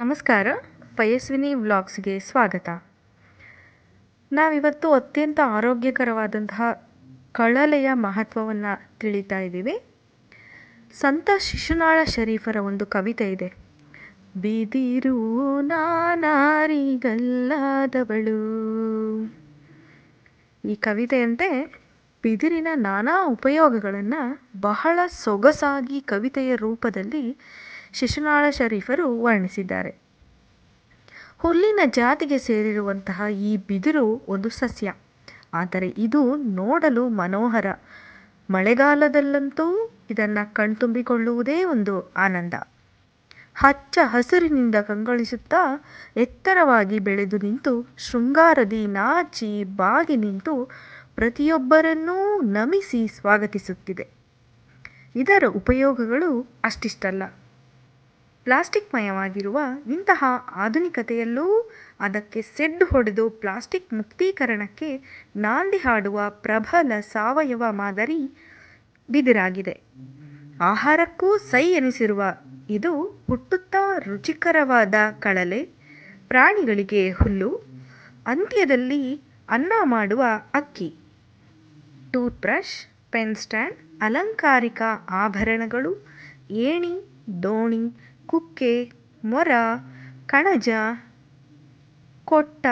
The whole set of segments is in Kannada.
ನಮಸ್ಕಾರ. ಪಯಸ್ವಿನಿ ವ್ಲಾಗ್ಸ್ಗೆ ಸ್ವಾಗತ. ನಾವಿವತ್ತು ಅತ್ಯಂತ ಆರೋಗ್ಯಕರವಾದಂತಹ ಕಳಲೆಯ ಮಹತ್ವವನ್ನು ತಿಳಿತಾ ಇದ್ದೀವಿ. ಸಂತ ಶಿಶುನಾಳ ಶರೀಫರ ಒಂದು ಕವಿತೆ ಇದೆ. ಬಿದಿರು ನಾನಾರಿಗಲ್ಲಾದವಳು. ಈ ಕವಿತೆಯಂತೆ ಬಿದಿರಿನ ನಾನಾ ಉಪಯೋಗಗಳನ್ನು ಬಹಳ ಸೊಗಸಾಗಿ ಕವಿತೆಯ ರೂಪದಲ್ಲಿ ಶಿಶುನಾಳ ಶರೀಫರು ವರ್ಣಿಸಿದ್ದಾರೆ. ಹುಲ್ಲಿನ ಜಾತಿಗೆ ಸೇರಿರುವಂತಹ ಈ ಬಿದಿರು ಒಂದು ಸಸ್ಯ. ಆದರೆ ಇದು ನೋಡಲು ಮನೋಹರ. ಮಳೆಗಾಲದಲ್ಲಂತೂ ಇದನ್ನು ಕಣ್ತುಂಬಿಕೊಳ್ಳುವುದೇ ಒಂದು ಆನಂದ. ಹಚ್ಚ ಹಸಿರಿನಿಂದ ಕಂಗೊಳಿಸುತ್ತಾ ಎತ್ತರವಾಗಿ ಬೆಳೆದು ನಿಂತು ಶೃಂಗಾರದಿ ನಾಚಿ ಬಾಗಿ ನಿಂತು ಪ್ರತಿಯೊಬ್ಬರನ್ನೂ ನಮಿಸಿ ಸ್ವಾಗತಿಸುತ್ತಿದೆ. ಇದರ ಉಪಯೋಗಗಳು ಅಷ್ಟಿಷ್ಟಲ್ಲ. ಪ್ಲಾಸ್ಟಿಕ್ ಮಯವಾಗಿರುವ ಇಂತಹ ಆಧುನಿಕತೆಯಲ್ಲೂ ಅದಕ್ಕೆ ಸೆಡ್ಡು ಹೊಡೆದು ಪ್ಲಾಸ್ಟಿಕ್ ಮುಕ್ತೀಕರಣಕ್ಕೆ ನಾಂದಿ ಹಾಡುವ ಪ್ರಬಲ ಸಾವಯವ ಮಾದರಿ ಬಿದಿರಾಗಿದೆ. ಆಹಾರಕ್ಕೂ ಸೈ ಎನಿಸಿರುವ ಇದು ಹುಟ್ಟುತ್ತಾ ರುಚಿಕರವಾದ ಕಳಲೆ, ಪ್ರಾಣಿಗಳಿಗೆ ಹುಲ್ಲು, ಅಂತ್ಯದಲ್ಲಿ ಅನ್ನ ಮಾಡುವ ಅಕ್ಕಿ ಟೂತ್ ಬ್ರಷ್ ಪೆನ್ ಸ್ಟ್ಯಾಂಡ್, ಅಲಂಕಾರಿಕ ಆಭರಣಗಳು, ಏಣಿ, ದೋಣಿ ಕುಕ್ಕೆ, ಮೊರ, ಕಣಜ, ಕೊಟ್ಟ,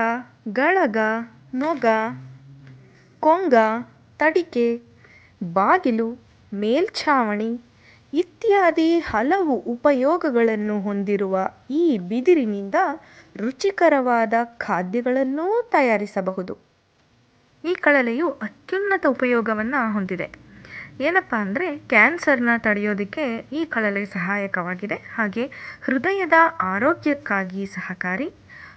ಗಳಗ, ನೊಗ, ಕೊಂಗ, ತಡಿಕೆ, ಬಾಗಿಲು, ಮೇಲ್ಛಾವಣಿ ಇತ್ಯಾದಿ ಹಲವು ಉಪಯೋಗಗಳನ್ನು ಹೊಂದಿರುವ ಈ ಬಿದಿರಿನಿಂದ ರುಚಿಕರವಾದ ಖಾದ್ಯಗಳನ್ನೂ ತಯಾರಿಸಬಹುದು. ಈ ಕಳಲೆಯು ಅತ್ಯುನ್ನತ ಉಪಯೋಗವನ್ನು ಹೊಂದಿದೆ. ಏನಪ್ಪ ಅಂದರೆ ಕ್ಯಾನ್ಸರ್ನ ತಡೆಯೋದಕ್ಕೆ ಈ ಕಳಲೆ ಸಹಾಯಕವಾಗಿದೆ. ಹಾಗೆ ಹೃದಯದ ಆರೋಗ್ಯಕ್ಕಾಗಿ ಸಹಕಾರಿ,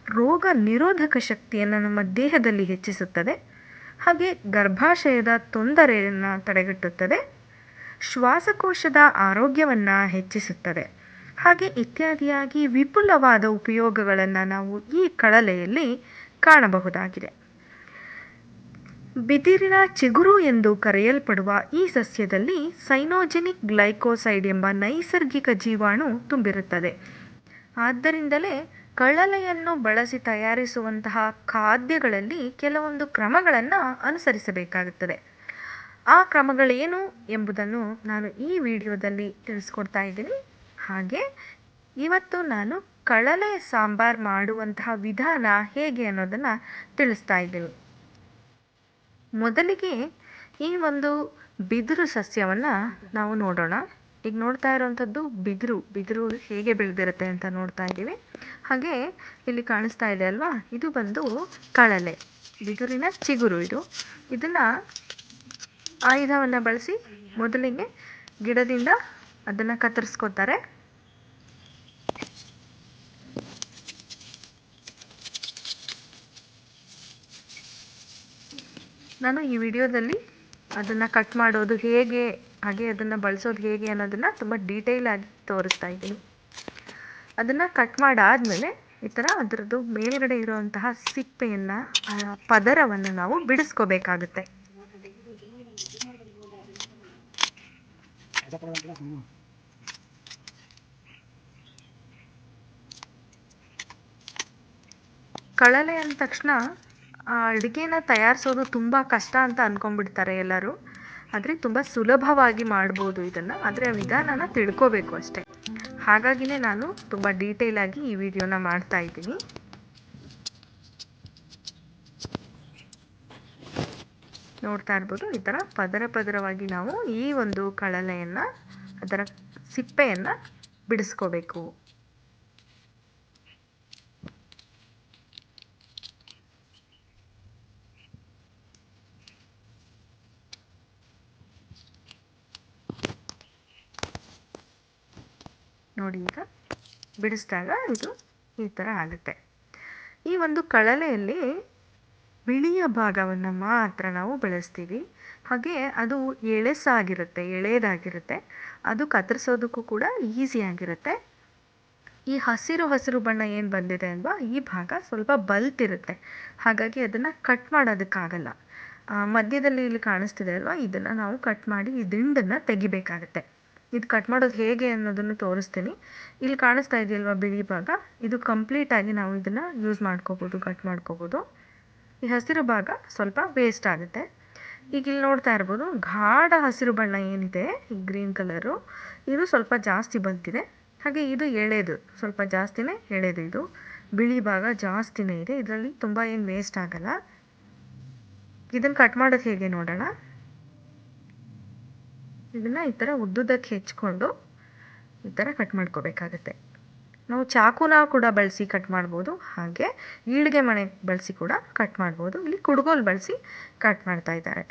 ರೋಗ ನಿರೋಧಕ ಶಕ್ತಿಯನ್ನು ನಮ್ಮ ದೇಹದಲ್ಲಿ ಹೆಚ್ಚಿಸುತ್ತದೆ. ಹಾಗೆ ಗರ್ಭಾಶಯದ ತೊಂದರೆಯನ್ನು ತಡೆಗಟ್ಟುತ್ತದೆ. ಶ್ವಾಸಕೋಶದ ಆರೋಗ್ಯವನ್ನು ಹೆಚ್ಚಿಸುತ್ತದೆ. ಹಾಗೆ ಇತ್ಯಾದಿಯಾಗಿ ವಿಪುಲವಾದ ಉಪಯೋಗಗಳನ್ನು ನಾವು ಈ ಕಳಲೆಯಲ್ಲಿ ಕಾಣಬಹುದಾಗಿದೆ. ಬಿದಿರಿನ ಚಿಗುರು ಎಂದು ಕರೆಯಲ್ಪಡುವ ಈ ಸಸ್ಯದಲ್ಲಿ ಸೈನೋಜೆನಿಕ್ ಗ್ಲೈಕೋಸೈಡ್ ಎಂಬ ನೈಸರ್ಗಿಕ ಜೀವಾಣು ತುಂಬಿರುತ್ತದೆ. ಆದ್ದರಿಂದಲೇ ಕಳಲೆಯನ್ನು ಬಳಸಿ ತಯಾರಿಸುವಂತಹ ಖಾದ್ಯಗಳಲ್ಲಿ ಕೆಲವೊಂದು ಕ್ರಮಗಳನ್ನು ಅನುಸರಿಸಬೇಕಾಗುತ್ತದೆ. ಆ ಕ್ರಮಗಳೇನು ಎಂಬುದನ್ನು ನಾನು ಈ ವಿಡಿಯೋದಲ್ಲಿ ತಿಳಿಸ್ಕೊಡ್ತಾ ಇದ್ದೀನಿ. ಹಾಗೆ ಇವತ್ತು ನಾನು ಕಳಲೆ ಸಾಂಬಾರ್ ಮಾಡುವಂತಹ ವಿಧಾನ ಹೇಗೆ ಅನ್ನೋದನ್ನು ತಿಳಿಸ್ತಾ ಇದ್ದೀನಿ. ಮೊದಲಿಗೆ ಈ ಒಂದು ಬಿದಿರು ಸಸ್ಯವನ್ನು ನಾವು ನೋಡೋಣ. ಈಗ ನೋಡ್ತಾ ಇರೋವಂಥದ್ದು ಬಿದಿರು. ಬಿದಿರು ಹೇಗೆ ಬೆಳೆದಿರುತ್ತೆ ಅಂತ ನೋಡ್ತಾ ಇದ್ದೀವಿ. ಹಾಗೆ ಇಲ್ಲಿ ಕಾಣಿಸ್ತಾ ಇದೆ ಅಲ್ವಾ? ಇದು ಬಂದು ಕಳಲೆ. ಬಿದಿರಿನ ಚಿಗುರು ಇದು. ಇದನ್ನು ಆಯುಧವನ್ನು ಬಳಸಿ ಮೊದಲಿಗೆ ಗಿಡದಿಂದ ಅದನ್ನು ಕತ್ತರಿಸ್ಕೋತಾರೆ. ನಾನು ಈ ವಿಡಿಯೋದಲ್ಲಿ ಅದನ್ನು ಕಟ್ ಮಾಡೋದು ಹೇಗೆ, ಹಾಗೆ ಅದನ್ನು ಬಳಸೋದು ಹೇಗೆ ಅನ್ನೋದನ್ನು ತುಂಬ ಡೀಟೇಲ್ ಆಗಿ ತೋರಿಸ್ತಾ ಇದ್ದೀನಿ. ಅದನ್ನು ಕಟ್ ಮಾಡಾದಮೇಲೆ ಈ ಥರ ಅದರದ್ದು ಮೇಲ್ಗಡೆ ಇರುವಂತಹ ಸಿಪ್ಪೆಯನ್ನು ಪದರವನ್ನು ನಾವು ಬಿಡಿಸ್ಕೋಬೇಕಾಗುತ್ತೆ. ಕಳಲೆ ಅಂದ ತಕ್ಷಣ ಆ, ಅಡುಗೆನ ತಯಾರಿಸೋದು ತುಂಬ ಕಷ್ಟ ಅಂತ ಅಂದ್ಕೊಂಡ್ಬಿಡ್ತಾರೆ ಎಲ್ಲರೂ. ಆದರೆ ತುಂಬ ಸುಲಭವಾಗಿ ಮಾಡ್ಬೋದು ಇದನ್ನು. ಆದರೆ ವಿಧಾನನ ತಿಳ್ಕೋಬೇಕು ಅಷ್ಟೇ. ಹಾಗಾಗಿನೇ ನಾನು ತುಂಬ ಡೀಟೇಲಾಗಿ ಈ ವಿಡಿಯೋನ ಮಾಡ್ತಾ ಇದ್ದೀನಿ. ನೋಡ್ತಾ ಇರ್ಬೋದು, ಈ ಥರ ಪದರ ಪದರವಾಗಿ ನಾವು ಈ ಒಂದು ಕಳಲೆಯನ್ನು, ಅದರ ಸಿಪ್ಪೆಯನ್ನು ಬಿಡಿಸ್ಕೋಬೇಕು. ನೋಡಿ ಈಗ ಬಿಡಿಸಿದಾಗ ಇದು ಈ ಥರ ಆಗುತ್ತೆ. ಈ ಒಂದು ಕಳಲೆಯಲ್ಲಿ ಬಿಳಿಯ ಭಾಗವನ್ನು ಮಾತ್ರ ನಾವು ಬೆಳೆಸ್ತೀವಿ. ಹಾಗೆ ಅದು ಎಳೆಸಾಗಿರುತ್ತೆ, ಎಳೆಯದಾಗಿರುತ್ತೆ. ಅದು ಕತ್ತರಿಸೋದಕ್ಕೂ ಕೂಡ ಈಸಿಯಾಗಿರುತ್ತೆ ಈ ಹಸಿರು ಹಸಿರು ಬಣ್ಣ ಏನು ಬಂದಿದೆ ಅಲ್ವಾ? ಈ ಭಾಗ ಸ್ವಲ್ಪ ಬಲ್ತಿರುತ್ತೆ ಹಾಗಾಗಿ ಅದನ್ನು ಕಟ್ ಮಾಡೋದಕ್ಕಾಗಲ್ಲ. ಮಧ್ಯದಲ್ಲಿ ಇಲ್ಲಿ ಕಾಣಿಸ್ತಿದೆ ಅಲ್ವಾ? ಇದನ್ನು ನಾವು ಕಟ್ ಮಾಡಿ ಈ ದಿಂಡನ್ನು ತೆಗಿಬೇಕಾಗತ್ತೆ. ಇದು ಕಟ್ ಮಾಡೋದು ಹೇಗೆ ಅನ್ನೋದನ್ನು ತೋರಿಸ್ತೀನಿ. ಇಲ್ಲಿ ಕಾಣಿಸ್ತಾ ಇದೆಯಲ್ವ ಬಿಳಿ ಭಾಗ? ಇದು ಕಂಪ್ಲೀಟಾಗಿ ನಾವು ಇದನ್ನು ಯೂಸ್ ಮಾಡ್ಕೋಬೋದು ಕಟ್ ಮಾಡ್ಕೋಬೋದು. ಈ ಹಸಿರು ಭಾಗ ಸ್ವಲ್ಪ ವೇಸ್ಟ್ ಆಗುತ್ತೆ. ಈಗ ಇಲ್ಲಿ ನೋಡ್ತಾ ಇರ್ಬೋದು, ಗಾಢ ಹಸಿರು ಬಣ್ಣ ಏನಿದೆ, ಈ ಗ್ರೀನ್ ಕಲರು ಇದು ಸ್ವಲ್ಪ ಜಾಸ್ತಿ ಬಂದಿದೆ ಹಾಗೆ ಇದು ಎಳೆದು, ಸ್ವಲ್ಪ ಜಾಸ್ತಿನೇ ಎಳೆದು ಇದು. ಬಿಳಿ ಭಾಗ ಜಾಸ್ತಿನೇ ಇದೆ. ಇದರಲ್ಲಿ ತುಂಬ ಏನು ವೇಸ್ಟ್ ಆಗಲ್ಲ. ಇದನ್ನು ಕಟ್ ಮಾಡೋದು ಹೇಗೆ ನೋಡೋಣ? ಇದನ್ನು ಈ ಥರ ಉದ್ದುದಕ್ಕೆ ಹೆಚ್ಕೊಂಡು ಈ ಥರ ಕಟ್ ಮಾಡ್ಕೋಬೇಕಾಗತ್ತೆ. ನಾವು ಚಾಕುನ ಕೂಡ ಬಳಸಿ ಕಟ್ ಮಾಡ್ಬೋದು, ಹಾಗೆ ಈಳಿಗೆ ಮಣೆ ಬಳಸಿ ಕೂಡ ಕಟ್ ಮಾಡ್ಬೋದು. ಇಲ್ಲಿ ಕುಡ್ಗೋಲು ಬಳಸಿ ಕಟ್ ಮಾಡ್ತಾ ಇದ್ದಾರೆ.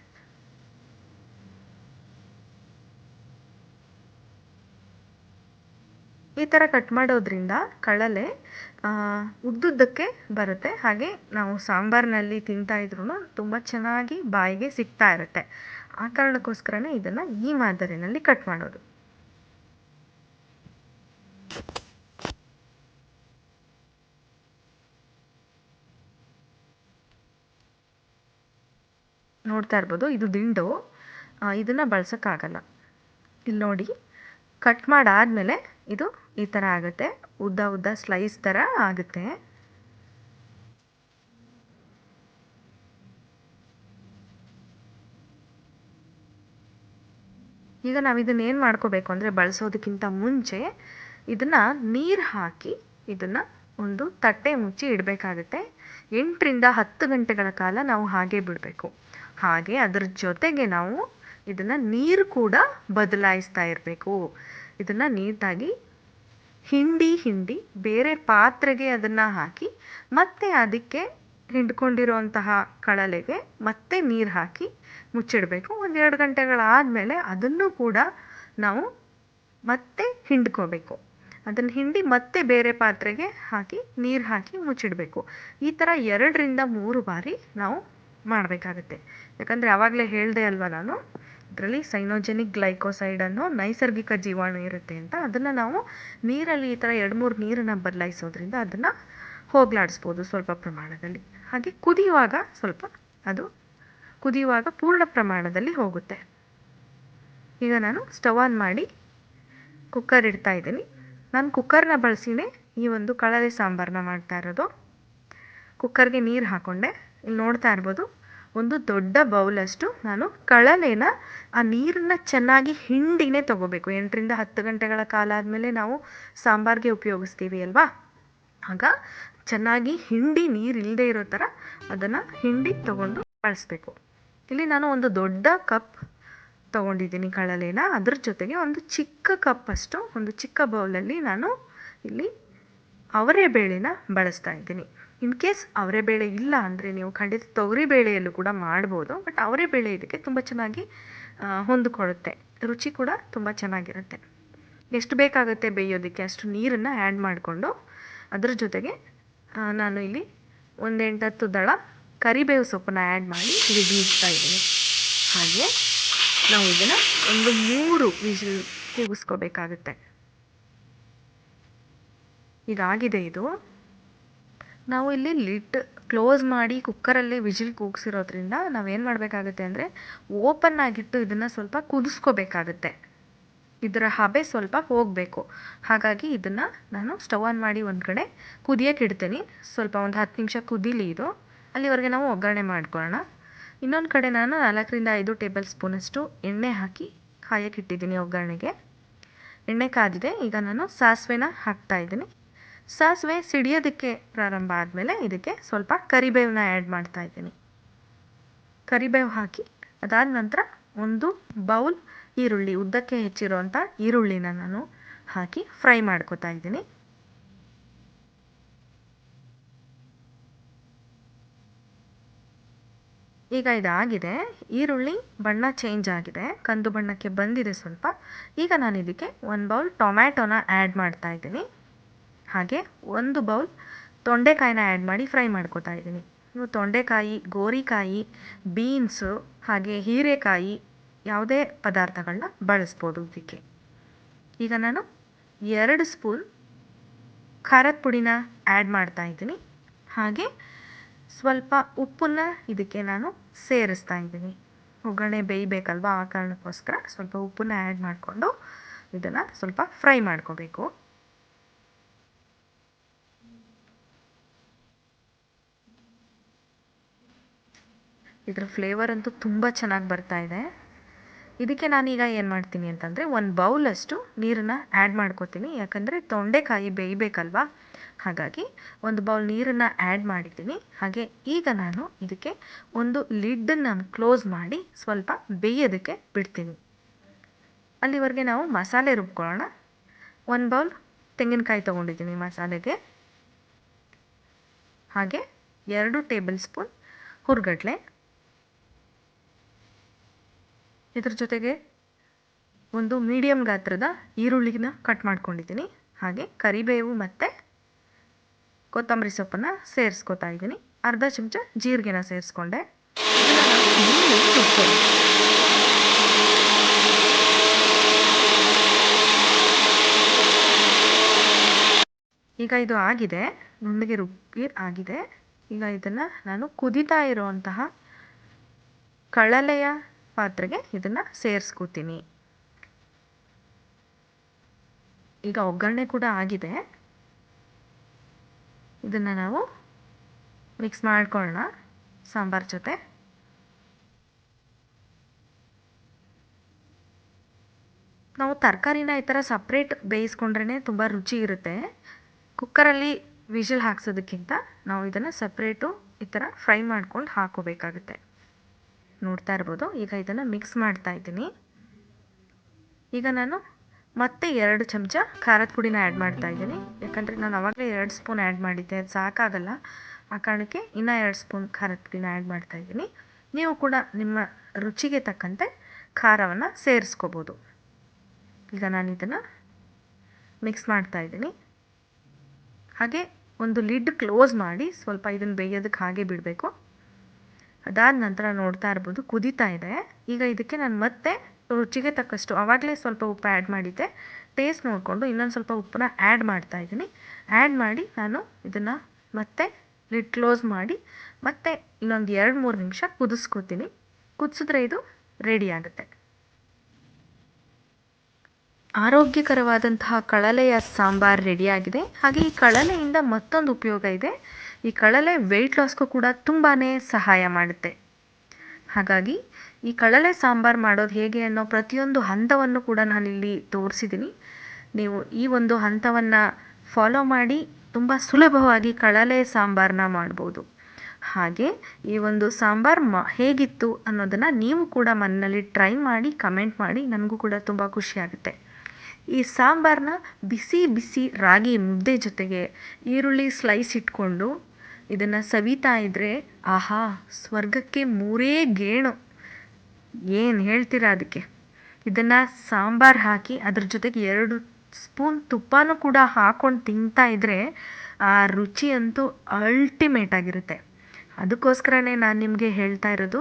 ಈ ಥರ ಕಟ್ ಮಾಡೋದ್ರಿಂದ ಕಳಲೆ ಉದ್ದುದ್ದಕ್ಕೆ ಬರುತ್ತೆ. ಹಾಗೆ ನಾವು ಸಾಂಬಾರ್ನಲ್ಲಿ ತಿಂತಾ ಇದ್ರೂ ತುಂಬ ಚೆನ್ನಾಗಿ ಬಾಯಿಗೆ ಸಿಗ್ತಾ ಇರುತ್ತೆ. ಆ ಕಾರಣಕ್ಕೋಸ್ಕರನೇ ಇದನ್ನು ಈ ಮಾದರಿನಲ್ಲಿ ಕಟ್ ಮಾಡೋದು. ನೋಡ್ತಾ ಇರ್ಬೋದು, ಇದು ದಿಂಡು. ಇದನ್ನು ಬಳಸೋಕ್ಕಾಗಲ್ಲ. ಇಲ್ಲಿ ನೋಡಿ ಕಟ್ ಮಾಡಾದಮೇಲೆ ಇದು ಈ ಥರ ಆಗುತ್ತೆ. ಉದ್ದ ಉದ್ದ ಸ್ಲೈಸ್ ಥರ ಆಗುತ್ತೆ. ಈಗ ನಾವು ಇದನ್ನ ಏನು ಮಾಡ್ಕೋಬೇಕು ಅಂದರೆ ಬಳಸೋದಕ್ಕಿಂತ ಮುಂಚೆ ಇದನ್ನು ನೀರು ಹಾಕಿ ಇದನ್ನು ಒಂದು ತಟ್ಟೆ ಮುಚ್ಚಿ ಇಡಬೇಕಾಗುತ್ತೆ. ಎಂಟರಿಂದ ಹತ್ತು ಗಂಟೆಗಳ ಕಾಲ ನಾವು ಹಾಗೆ ಬಿಡಬೇಕು. ಹಾಗೆ ಅದರ ಜೊತೆಗೆ ನಾವು ಇದನ್ನು ನೀರು ಕೂಡ ಬದಲಾಯಿಸ್ತಾ ಇರಬೇಕು. ಇದನ್ನು ನೀಟಾಗಿ ಹಿಂಡಿ ಹಿಂಡಿ ಬೇರೆ ಪಾತ್ರೆಗೆ ಅದನ್ನು ಹಾಕಿ ಮತ್ತೆ ಅದಕ್ಕೆ ಹಿಂಡ್ಕೊಂಡಿರೋಂತಹ ಕಳಲೆಗೆ ಮತ್ತೆ ನೀರು ಹಾಕಿ ಮುಚ್ಚಿಡಬೇಕು. ಒಂದೆರಡು ಗಂಟೆಗಳಾದಮೇಲೆ ಅದನ್ನು ಕೂಡ ನಾವು ಮತ್ತೆ ಹಿಂಡ್ಕೋಬೇಕು. ಅದನ್ನು ಹಿಂಡಿ ಮತ್ತೆ ಬೇರೆ ಪಾತ್ರೆಗೆ ಹಾಕಿ, ನೀರು ಹಾಕಿ ಮುಚ್ಚಿಡಬೇಕು. ಈ ಥರ ಎರಡರಿಂದ ಮೂರು ಬಾರಿ ನಾವು ಮಾಡಬೇಕಾಗತ್ತೆ. ಯಾಕಂದರೆ ಆವಾಗಲೇ ಹೇಳಿದೆ ಅಲ್ವಾ ನಾನು, ಇದರಲ್ಲಿ ಸೈನೋಜೆನಿಕ್ ಗ್ಲೈಕೋಸೈಡ್ ಅನ್ನೋ ನೈಸರ್ಗಿಕ ಜೀವಾಣು ಇರುತ್ತೆ ಅಂತ. ಅದನ್ನು ನಾವು ನೀರಲ್ಲಿ ಈ ಥರ ಎರಡು ಮೂರು ನೀರನ್ನು ಬದಲಾಯಿಸೋದ್ರಿಂದ ಅದನ್ನು ಹೋಗಲಾಡಿಸ್ಬೋದು ಸ್ವಲ್ಪ ಪ್ರಮಾಣದಲ್ಲಿ. ಹಾಗೆ ಕುದಿಯುವಾಗ ಸ್ವಲ್ಪ ಅದು ಕುದಿಯುವಾಗ ಪೂರ್ಣ ಪ್ರಮಾಣದಲ್ಲಿ ಹೋಗುತ್ತೆ. ಈಗ ನಾನು ಸ್ಟವ್ ಆನ್ ಮಾಡಿ ಕುಕ್ಕರ್ ಇಡ್ತಾ ಇದ್ದೀನಿ. ನಾನು ಕುಕ್ಕರ್ನ ಬಳಸಿನೇ ಈ ಒಂದು ಕಳಲೆ ಸಾಂಬಾರನ್ನ ಮಾಡ್ತಾ ಇರೋದು. ಕುಕ್ಕರ್ಗೆ ನೀರು ಹಾಕ್ಕೊಂಡೆ ಇಲ್ಲಿ ನೋಡ್ತಾ ಇರ್ಬೋದು, ಒಂದು ದೊಡ್ಡ ಬೌಲಷ್ಟು ನಾನು ಕಳಲೆನ ಆ ನೀರನ್ನ ಚೆನ್ನಾಗಿ ಹಿಂಡಿನೇ ತಗೋಬೇಕು. ಎಂಟರಿಂದ ಹತ್ತು ಗಂಟೆಗಳ ಕಾಲ ಆದಮೇಲೆ ನಾವು ಸಾಂಬಾರಿಗೆ ಉಪಯೋಗಿಸ್ತೀವಿ ಅಲ್ವಾ? ಆಗ ಚೆನ್ನಾಗಿ ಹಿಂಡಿ ನೀರು ಇಲ್ಲದೆ ಇರೋ ಥರ ಅದನ್ನು ಹಿಂಡಿ ತಗೊಂಡು ಬಳಸಬೇಕು. ಇಲ್ಲಿ ನಾನು ಒಂದು ದೊಡ್ಡ ಕಪ್ ತಗೊಂಡಿದ್ದೀನಿ ಕಳಲೆನ ಅದ್ರ ಜೊತೆಗೆ ಒಂದು ಚಿಕ್ಕ ಕಪ್ಪಷ್ಟು ಒಂದು ಚಿಕ್ಕ ಬೌಲಲ್ಲಿ ನಾನು ಇಲ್ಲಿ ಅವರೆ ಬೇಳೆನ ಬಳಸ್ತಾ ಇದ್ದೀನಿ. ಇನ್ ಕೇಸ್ ಅವರೆ ಬೇಳೆ ಇಲ್ಲ ಅಂದರೆ ನೀವು ಖಂಡಿತ ತೊಗರಿ ಬೇಳೆಯಲ್ಲೂ ಕೂಡ ಮಾಡ್ಬೋದು, ಬಟ್ ಅವರೆ ಬೇಳೆ ಇದಕ್ಕೆ ತುಂಬ ಚೆನ್ನಾಗಿ ಹೊಂದಿಕೊಳ್ಳುತ್ತೆ. ರುಚಿ ಕೂಡ ತುಂಬ ಚೆನ್ನಾಗಿರುತ್ತೆ. ಎಷ್ಟು ಬೇಕಾಗುತ್ತೆ ಬೇಯೋದಕ್ಕೆ ಅಷ್ಟು ನೀರನ್ನು ಆ್ಯಡ್ ಮಾಡಿಕೊಂಡು, ಅದರ ಜೊತೆಗೆ ನಾನು ಇಲ್ಲಿ ಒಂದೆಂಟತ್ತು ದಳ ಕರಿಬೇವು ಸೊಪ್ಪನ್ನ ಆ್ಯಡ್ ಮಾಡಿ ವಿಜಿಲ್ಸ್ತಾ ಇದ್ದೀನಿ ಹಾಗೆ ನಾವು ಇದನ್ನು ಒಂದು ಮೂರು ವಿಜಿಲ್ ಕೂಗಿಸ್ಕೋಬೇಕಾಗುತ್ತೆ. ಇದಾಗಿದೆ ಇದು. ನಾವು ಇಲ್ಲಿ ಲಿಟ್ ಕ್ಲೋಸ್ ಮಾಡಿ ಕುಕ್ಕರಲ್ಲಿ ವಿಜಿಲ್ ಕೂಗಿಸಿರೋದ್ರಿಂದ ನಾವೇನು ಮಾಡಬೇಕಾಗುತ್ತೆ ಅಂದರೆ ಓಪನ್ ಆಗಿಟ್ಟು ಇದನ್ನು ಸ್ವಲ್ಪ ಕುದಿಸ್ಕೋಬೇಕಾಗುತ್ತೆ. ಇದರ ಹಬೆ ಸ್ವಲ್ಪ ಹೋಗಬೇಕು. ಹಾಗಾಗಿ ಇದನ್ನು ನಾನು ಸ್ಟವ್ ಆನ್ ಮಾಡಿ ಒಂದು ಕಡೆ ಕುದಿಯೋಕೆ ಇಡ್ತೀನಿ. ಸ್ವಲ್ಪ ಒಂದು ಹತ್ತು ನಿಮಿಷ ಕುದೀಲಿ ಇದು. ಅಲ್ಲಿವರೆಗೆ ನಾವು ಒಗ್ಗರಣೆ ಮಾಡ್ಕೊಳ್ಳೋಣ. ಇನ್ನೊಂದು ಕಡೆ ನಾನು ನಾಲ್ಕರಿಂದ ಐದು ಟೇಬಲ್ ಸ್ಪೂನಷ್ಟು ಎಣ್ಣೆ ಹಾಕಿ ಕಾಯಕ್ಕೆ ಇಟ್ಟಿದ್ದೀನಿ ಒಗ್ಗರಣೆಗೆ. ಎಣ್ಣೆ ಕಾದಿದೆ, ಈಗ ನಾನು ಸಾಸಿವೆನ ಹಾಕ್ತಾ ಇದ್ದೀನಿ. ಸಾಸಿವೆ ಸಿಡಿಯೋದಕ್ಕೆ ಪ್ರಾರಂಭ ಆದಮೇಲೆ ಇದಕ್ಕೆ ಸ್ವಲ್ಪ ಕರಿಬೇವನ್ನ ಆ್ಯಡ್ ಮಾಡ್ತಾ ಇದ್ದೀನಿ. ಕರಿಬೇವು ಹಾಕಿ, ಅದಾದ ನಂತರ ಒಂದು ಬೌಲ್ ಈರುಳ್ಳಿ, ಉದ್ದಕ್ಕೆ ಹೆಚ್ಚಿರೋಂಥ ಈರುಳ್ಳಿನ ನಾನು ಹಾಕಿ ಫ್ರೈ ಮಾಡ್ಕೋತಾ ಇದ್ದೀನಿ. ಈಗ ಇದಾಗಿದೆ. ಈರುಳ್ಳಿ ಬಣ್ಣ ಚೇಂಜ್ ಆಗಿದೆ. ಕಂದು ಬಣ್ಣಕ್ಕೆ ಬಂದಿದೆ ಸ್ವಲ್ಪ. ಈಗ ನಾನು ಇದಕ್ಕೆ ಒಂದು ಬೌಲ್ ಟೊಮ್ಯಾಟೋನ ಆ್ಯಡ್ ಮಾಡ್ತಾ ಇದ್ದೀನಿ. ಹಾಗೆ ಒಂದು ಬೌಲ್ ತೊಂಡೆಕಾಯಿನ ಆ್ಯಡ್ ಮಾಡಿ ಫ್ರೈ ಮಾಡ್ಕೊತಾ ಇದ್ದೀನಿ. ನೀವು ತೊಂಡೆಕಾಯಿ, ಗೋರಿಕಾಯಿ ಬೀನ್ಸು ಹಾಗೆ ಹೀರೆಕಾಯಿ ಯಾವುದೇ ಪದಾರ್ಥಗಳನ್ನ ಬಳಸ್ಬೋದು ಇದಕ್ಕೆ. ಈಗ ನಾನು ಎರಡು ಸ್ಪೂನ್ ಖಾರದ ಪುಡಿನ ಆ್ಯಡ್ ಮಾಡ್ತಾ ಇದ್ದೀನಿ. ಹಾಗೆ ಸ್ವಲ್ಪ ಉಪ್ಪನ್ನು ಇದಕ್ಕೆ ನಾನು ಸೇರಿಸ್ತಾ ಇದ್ದೀನಿ ಒಗ್ಗರಣೆ ಬೇಯಬೇಕಲ್ವ ಆ ಕಾರಣಕ್ಕೋಸ್ಕರ ಸ್ವಲ್ಪ ಉಪ್ಪನ್ನ ಆ್ಯಡ್ ಮಾಡಿಕೊಂಡು ಇದನ್ನು ಸ್ವಲ್ಪ ಫ್ರೈ ಮಾಡ್ಕೋಬೇಕು. ಇದರ ಫ್ಲೇವರ್ ಅಂತೂ ತುಂಬ ಚೆನ್ನಾಗಿ ಬರ್ತಾ ಇದೆ. ಇದಕ್ಕೆ ನಾನೀಗ ಏನು ಮಾಡ್ತೀನಿ ಅಂತಂದರೆ ಒಂದು ಬೌಲಷ್ಟು ನೀರನ್ನು ಆ್ಯಡ್ ಮಾಡ್ಕೋತೀನಿ. ಯಾಕಂದರೆ ತೊಂಡೆಕಾಯಿ ಬೇಯಬೇಕಲ್ವಾ? ಹಾಗಾಗಿ ಒಂದು ಬೌಲ್ ನೀರನ್ನು ಆ್ಯಡ್ ಮಾಡಿದ್ದೀನಿ. ಹಾಗೆ ಈಗ ನಾನು ಇದಕ್ಕೆ ಒಂದು ಲಿಡ್ಡನ್ನು ಕ್ಲೋಸ್ ಮಾಡಿ ಸ್ವಲ್ಪ ಬೇಯೋದಕ್ಕೆ ಬಿಡ್ತೀನಿ. ಅಲ್ಲಿವರೆಗೆ ನಾವು ಮಸಾಲೆ ರುಬ್ಕೊಳ್ಳೋಣ. ಒಂದು ಬೌಲ್ ತೆಂಗಿನಕಾಯಿ ತೊಗೊಂಡಿದ್ದೀನಿ ಮಸಾಲೆಗೆ. ಹಾಗೆ ಎರಡು ಟೇಬಲ್ ಸ್ಪೂನ್ ಹುರ್ಗಡ್ಲೆ. ಇದ್ರ ಜೊತೆಗೆ ಒಂದು ಮೀಡಿಯಮ್ ಗಾತ್ರದ ಈರುಳ್ಳಿನ ಕಟ್ ಮಾಡ್ಕೊಂಡಿದ್ದೀನಿ. ಹಾಗೆ ಕರಿಬೇವು ಮತ್ತು ಕೊತ್ತಂಬರಿ ಸೊಪ್ಪನ್ನು ಸೇರಿಸ್ಕೊತಾ ಇದ್ದೀನಿ. ಅರ್ಧ ಚಮಚ ಜೀರಿಗೆನ ಸೇರಿಸ್ಕೊಂಡೆ. ಈಗ ಇದು ಆಗಿದೆ. ನುಣ್ಣಗೆ ರುಬ್ಬಿ ಆಗಿದೆ. ಈಗ ಇದನ್ನು ನಾನು ಕುದೀತಾ ಇರುವಂತಹ ಕಳಲೆಯ ಪಾತ್ರೆಗೆ ಇದನ್ನು ಸೇರಿಸ್ಕೋತೀನಿ. ಈಗ ಒಗ್ಗರಣೆ ಕೂಡ ಆಗಿದೆ. ಇದನ್ನು ನಾವು ಮಿಕ್ಸ್ ಮಾಡ್ಕೊಳ್ಳೋಣ ಸಾಂಬಾರ್ ಜೊತೆ. ನಾವು ತರಕಾರಿನ ಈ ಥರ ಸಪ್ರೇಟ್ ಬೇಯಿಸ್ಕೊಂಡ್ರೇ ತುಂಬ ರುಚಿ ಇರುತ್ತೆ. ಕುಕ್ಕರಲ್ಲಿ ವಿಷಲ್ ಹಾಕ್ಸೋದಕ್ಕಿಂತ ನಾವು ಇದನ್ನು ಸಪ್ರೇಟು ಈ ಥರ ಫ್ರೈ ಮಾಡ್ಕೊಂಡು ಹಾಕೋಬೇಕಾಗುತ್ತೆ. ನೋಡ್ತಾ ಇರ್ಬೋದು, ಈಗ ಇದನ್ನು ಮಿಕ್ಸ್ ಮಾಡ್ತಾ ಇದ್ದೀನಿ. ಈಗ ನಾನು ಮತ್ತೆ ಎರಡು ಚಮಚ ಖಾರದ ಪುಡಿನ ಆ್ಯಡ್ ಮಾಡ್ತಾ ಇದ್ದೀನಿ. ಯಾಕಂದರೆ ನಾನು ಆವಾಗಲೇ ಎರಡು ಸ್ಪೂನ್ ಆ್ಯಡ್ ಮಾಡಿದ್ದೆ, ಅದು ಸಾಕಾಗಲ್ಲ. ಆ ಕಾರಣಕ್ಕೆ ಇನ್ನೂ ಎರಡು ಸ್ಪೂನ್ ಖಾರದ ಪುಡಿನ ಆ್ಯಡ್ ಮಾಡ್ತಾ ಇದ್ದೀನಿ. ನೀವು ಕೂಡ ನಿಮ್ಮ ರುಚಿಗೆ ತಕ್ಕಂತೆ ಖಾರವನ್ನು ಸೇರಿಸ್ಕೋಬೋದು. ಈಗ ನಾನು ಇದನ್ನು ಮಿಕ್ಸ್ ಮಾಡ್ತಾ ಇದ್ದೀನಿ. ಹಾಗೆ ಒಂದು ಲಿಡ್ ಕ್ಲೋಸ್ ಮಾಡಿ ಸ್ವಲ್ಪ ಇದನ್ನು ಬೇಯೋದಕ್ಕೆ ಹಾಗೆ ಬಿಡಬೇಕು. ಅದಾದ ನಂತರ ನೋಡ್ತಾ ಇರ್ಬೋದು, ಕುದೀತಾ ಇದೆ. ಈಗ ಇದಕ್ಕೆ ನಾನು ಮತ್ತೆ ರುಚಿಗೆ ತಕ್ಕಷ್ಟು ಆವಾಗಲೇ ಸ್ವಲ್ಪ ಉಪ್ಪು ಆ್ಯಡ್ ಮಾಡಿದ್ದೆ. ಟೇಸ್ಟ್ ನೋಡಿಕೊಂಡು ಇನ್ನೊಂದು ಸ್ವಲ್ಪ ಉಪ್ಪನ್ನ ಆ್ಯಡ್ ಮಾಡ್ತಾ ಇದ್ದೀನಿ. ಆ್ಯಡ್ ಮಾಡಿ ನಾನು ಇದನ್ನು ಮತ್ತೆ ಲಿಡ್ ಕ್ಲೋಸ್ ಮಾಡಿ ಮತ್ತೆ ಇನ್ನೊಂದು ಎರಡು ಮೂರು ನಿಮಿಷ ಕುದಿಸ್ಕೊತೀನಿ. ಕುದಿಸಿದ್ರೆ ಇದು ರೆಡಿ ಆಗುತ್ತೆ. ಆರೋಗ್ಯಕರವಾದಂತಹ ಕಳಲೆಯ ಸಾಂಬಾರು ರೆಡಿಯಾಗಿದೆ ಹಾಗೆ ಈ ಕಳಲೆಯಿಂದ ಮತ್ತೊಂದು ಉಪಯೋಗ ಇದೆ. ಈ ಕಳಲೆ ವೆಯ್ಟ್ ಲಾಸ್ಗೂ ಕೂಡ ತುಂಬಾ ಸಹಾಯ ಮಾಡುತ್ತೆ. ಹಾಗಾಗಿ ಈ ಕಳಲೆ ಸಾಂಬಾರು ಮಾಡೋದು ಹೇಗೆ ಅನ್ನೋ ಪ್ರತಿಯೊಂದು ಹಂತವನ್ನು ಕೂಡ ನಾನಿಲ್ಲಿ ತೋರಿಸಿದ್ದೀನಿ. ನೀವು ಈ ಒಂದು ಹಂತವನ್ನು ಫಾಲೋ ಮಾಡಿ ತುಂಬ ಸುಲಭವಾಗಿ ಕಳಲೆ ಸಾಂಬಾರನ್ನ ಮಾಡ್ಬೋದು. ಹಾಗೆ ಈ ಒಂದು ಸಾಂಬಾರು ಮ ಹೇಗಿತ್ತು ಅನ್ನೋದನ್ನು ನೀವು ಕೂಡ ಮನೆಯಲ್ಲಿ ಟ್ರೈ ಮಾಡಿ ಕಮೆಂಟ್ ಮಾಡಿ ನನಗೂ ಕೂಡ ತುಂಬ ಖುಷಿಯಾಗುತ್ತೆ ಈ ಸಾಂಬಾರನ್ನ ಬಿಸಿ ಬಿಸಿ ರಾಗಿ ಮುದ್ದೆ ಜೊತೆಗೆ ಈರುಳ್ಳಿ ಸ್ಲೈಸ್ ಇಟ್ಕೊಂಡು ಇದನ್ನು ಸವಿತಾ ಇದ್ದರೆ ಆಹಾ, ಸ್ವರ್ಗಕ್ಕೆ ಮೂರೇ ಗೇಣು. ಏನು ಹೇಳ್ತೀರಾ ಅದಕ್ಕೆ ಇದನ್ನು ಸಾಂಬಾರು ಹಾಕಿ ಅದ್ರ ಜೊತೆಗೆ ಎರಡು ಸ್ಪೂನ್ ತುಪ್ಪನೂ ಕೂಡ ಹಾಕ್ಕೊಂಡು ತಿಂತಾ ಇದ್ದರೆ ಆ ರುಚಿ ಅಂತೂ ಅಲ್ಟಿಮೇಟ್ ಆಗಿರುತ್ತೆ. ಅದಕ್ಕೋಸ್ಕರನೇ ನಾನು ನಿಮಗೆ ಹೇಳ್ತಾ ಇರೋದು,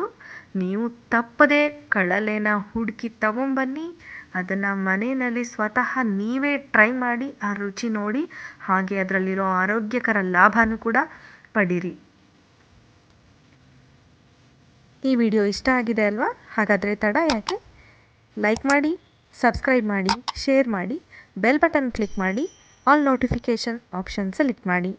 ನೀವು ತಪ್ಪದೇ ಕಳಲೆನ ಹುಡುಕಿ ತಗೊಂಬನ್ನಿ, ಅದನ್ನು ಮನೆಯಲ್ಲಿ ಸ್ವತಃ ನೀವೇ ಟ್ರೈ ಮಾಡಿ ಆ ರುಚಿ ನೋಡಿ, ಹಾಗೆ ಅದರಲ್ಲಿರೋ ಆರೋಗ್ಯಕರ ಲಾಭನೂ ಕೂಡ ಪಡೀರಿ. ಈ ವಿಡಿಯೋ ಇಷ್ಟ ಆಗಿದೆ ಅಲ್ವಾ? ಹಾಗಾದರೆ ತಡ ಯಾಕೆ? ಲೈಕ್ ಮಾಡಿ ಸಬ್ಸ್ಕ್ರೈಬ್ ಮಾಡಿ ಶೇರ್ ಮಾಡಿ ಬೆಲ್ ಬಟನ್ ಕ್ಲಿಕ್ ಮಾಡಿ ಆಲ್ ನೋಟಿಫಿಕೇಷನ್ ಆಪ್ಷನ್ ಸೆಲೆಕ್ಟ್ ಮಾಡಿ.